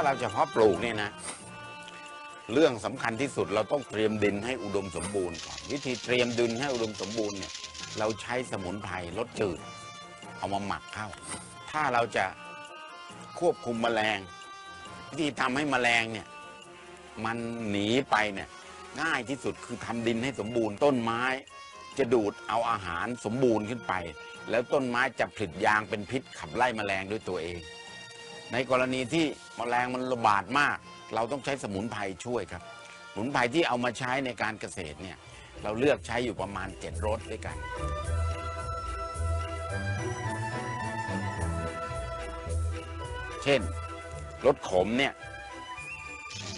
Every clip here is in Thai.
าเราจะเพาะปลูกเนี่ยนะ เรื่องสำคัญที่สุดเราต้องเตรียมดินให้อุดมสมบูรณ์ก่อนวิธีเตรียมดินให้อุดมสมบูรณ์เนี่ย เราใช้สมุนไพรลดจืด เอามาหมักเข้า ถ้าเราจะควบคุมแมลงวิธีทำให้แมลงเนี่ย มันหนีไปเนี่ย ง่ายที่สุดคือทำดินให้สมบูรณ์ต้นไม้ จะดูดเอาอาหารสมบูรณ์ขึ้นไป แล้วต้นไม้จะผลิตยางเป็นพิษขับไล่แมลงด้วยตัวเอง ในกรณีที่แมลงมันระบาดมาก เราต้องใช้สมุนไพรช่วยครับ สมุนไพรที่เอามาใช้ในการเกษตรเนี่ยเราเลือกใช้อยู่ประมาณ 7รสด้วยกัน เช่นรสขมเนี่ย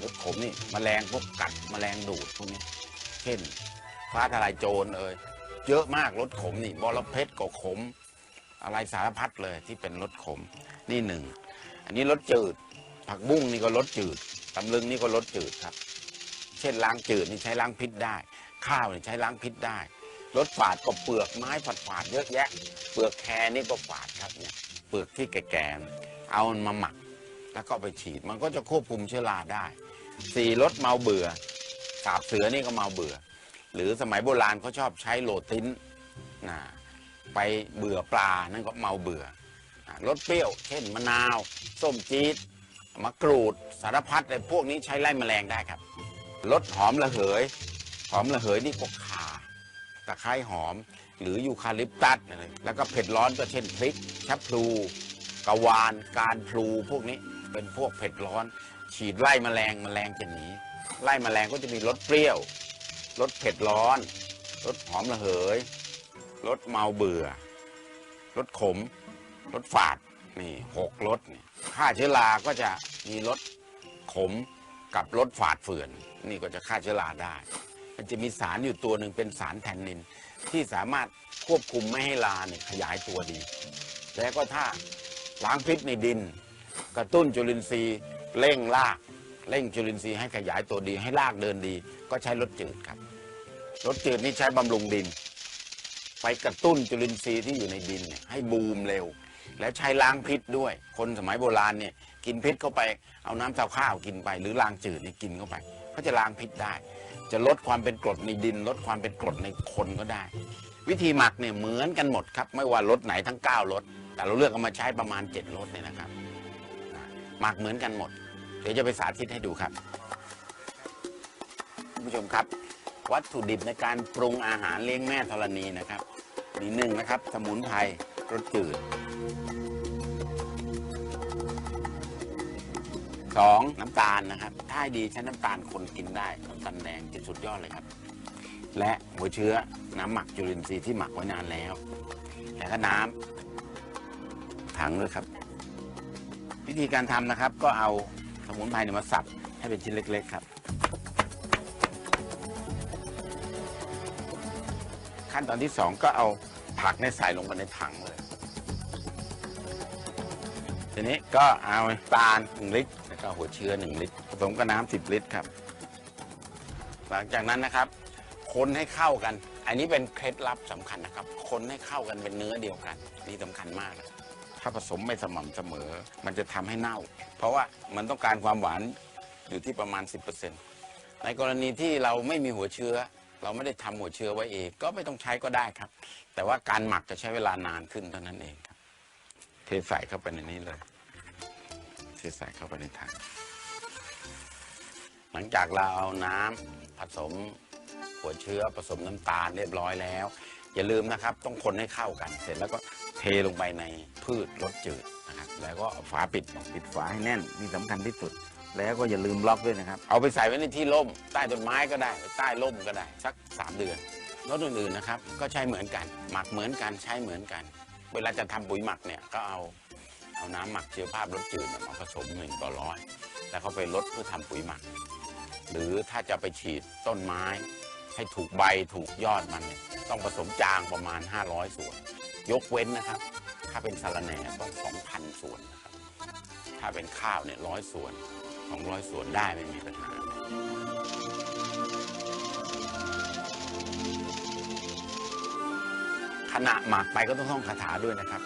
รสขมนี่แมลงพวกกัดแมลงดูดพวกนี้ เช่นฟ้าทลายโจรเอ่ยเยอะมากรสขมนี่บอระเพ็ดก็ขม อะไรสารพัดเลยที่เป็นรสขมนี่หนึ่ง อันนี้รสจืด ผักบุ้งนี่ก็รสจืดตำลึงนี่ก็รสจืดครับ เช่นล้างจืดนี่ใช้ล้างพิษได้ ข้าวนี่ใช้ล้างพิษได้รสฝาดก็เปลือกไม้ฝาดฝาดเยอะแยะ เปลือกแครนี่ก็ฝาดครับเนี่ยเปลือกที่แก่ๆเอามาหมัก แล้วก็ไปฉีดมันก็จะควบคุมเชื้อราได้สี่รสเมาเบื่อสาบเสือนี่ก็เมาเบื่อ หรือสมัยโบราณเขาชอบใช้โลตินนะไปเบื่อปลานั่นก็เมาเบื่อ รสเปรี้ยว เช่นมะนาว ส้มจี๊ดมะกรูด สารพัดเลยพวกนี้ใช้ไล่แมลงได้ครับรสหอมระเหย หอมระเหยนี่ก็ข่าตะไคร้หอม หรือยูคาลิปตัสอะไรแล้วก็เผ็ดร้อนก็เช่นพริกชับพลูกะวานการพลูพวกนี้เป็นพวกเผ็ดร้อน ฉีดไล่แมลงแมลงจะหนีไล่แมลงก็จะมีรสเปรี้ยวรสเผ็ดร้อนรสหอมระเหยรสเมาเบื่อรสขม รสฝาดนี่หกรสนี่ฆ่าเชื้อราก็จะมีรสขมกับรสฝาดเฝื่อน นี่ก็จะฆ่าเชื้อราได้ มันจะมีสารอยู่ตัวหนึ่งเป็นสารแทนนิน ที่สามารถควบคุมไม่ให้ราเนี่ยขยายตัวดี แล้วก็ถ้าล้างพิษในดิน กระตุ้นจุลินทรีย์เร่งรากเร่งจุลินทรีย์ให้ขยายตัวดีให้รากเดินดี ก็ใช้รสจืดครับรสจืดนี่ใช้บำรุงดิน ไปกระตุ้นจุลินทรีย์ที่อยู่ในดินให้บูมเร็ว แล้วใช้ล้างพิษด้วย คนสมัยโบราณเนี่ยกินพิษเข้าไปเอาน้ำเต้าข้าวกินไป หรือล้างจืดนี่กินเข้าไปก็จะล้างพิษได้ จะลดความเป็นกรดในดิน ลดความเป็นกรดในคนก็ได้ วิธีหมักเนี่ยเหมือนกันหมดครับ ไม่ว่ารสไหนทั้ง9รสแต่เราเลือกเอามาใช้ประมาณ7รสเนี่ยนะครับหมักเหมือนกันหมด เดี๋ยวจะไปสาธิตให้ดูครับคุณผู้ชมครับ วัตถุดิบในการปรุงอาหารเลี้ยงแม่ธรณีนะครับมีหนึ่งนะครับ สมุนไพร รสจืด สองน้ำตาลนะครับ ถ้าดีใช้น้ำตาลคนกินได้น้ำตาลแดงจะสุดยอดเลยครับ และหัวเชื้อน้ำหมักจุลินทรีย์ที่หมักไว้นานแล้ว แล้วก็น้ำถังด้วยครับ วิธีการทำนะครับ ก็เอาสมุนไพรเนี่ยมาสับให้เป็นชิ้นเล็ก ๆ ครับ ขั้นตอนที่สองก็เอาผักเนี่ยใส่ลงไปในถังเลย ทีนี้ก็เอาตาลหนึ่งลิตรแล้วก็หัวเชื้อหนึ่งลิตร ผสมกับน้ำสิบลิตรครับ หลังจากนั้นนะครับ คนให้เข้ากัน อันนี้เป็นเคล็ดลับสำคัญนะครับ คนให้เข้ากันเป็นเนื้อเดียวกัน นี่สำคัญมากนะถ้าผสมไม่สม่ำเสมอ มันจะทำให้เน่า เพราะว่ามันต้องการความหวานอยู่ที่ประมาณ 10%ในกรณีที่เราไม่มีหัวเชื้อ เราไม่ได้ทำหัวเชื้อไว้เอง ก็ไม่ต้องใช้ก็ได้ครับ แต่ว่าการหมักจะใช้เวลานานขึ้นเท่านั้นเองครับ ใส่เข้าไปในนี้เลยเทใส่เข้าไปในถังหลังจากเราเอาน้ำผสมหัวเชื้อผสมน้ำตาลเรียบร้อยแล้ว อย่าลืมนะครับต้องคนให้เข้ากัน เสร็จแล้วก็เทลงไปในพืชรสจืดนะครับ แล้วก็ฝาปิดปิดฝาให้แน่นนี่สำคัญที่สุด แล้วก็อย่าลืมล็อกด้วยนะครับ เอาไปใส่ไว้ในที่ร่ม ใต้ต้นไม้ก็ได้ ใต้ร่มก็ได้ สัก 3 เดือนรสอื่นๆนะครับ ก็ใช้เหมือนกัน หมักเหมือนกันใช้เหมือนกัน เวลาจะทำปุ๋ยหมักเนี่ยก็เอาเอาน้ำหมักเชื้อภาพรสจืดเนี่ยมาผสมหนึ่งต่อร้อยแล้วเขาไปลดเพื่อทำปุ๋ยหมัก หรือถ้าจะไปฉีดต้นไม้ ให้ถูกใบถูกยอดมันเนี่ยต้องผสมจางประมาณ 500 ส่วน ยกเว้นนะครับ ถ้าเป็นสารแหน่ต้อง2,000 ส่วนนะครับ ถ้าเป็นข้าวเนี่ยร้อยส่วน200 ส่วนได้ไม่มีปัญหา ขณะหมักไปก็ต้องท่องคาถาด้วยนะครับ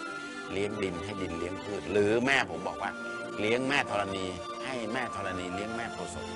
เลี้ยงดินให้ดินเลี้ยงพืชหรือแม่ผมบอกว่า เลี้ยงแม่ธรณี ให้แม่ธรณีเลี้ยงแม่โพธิ์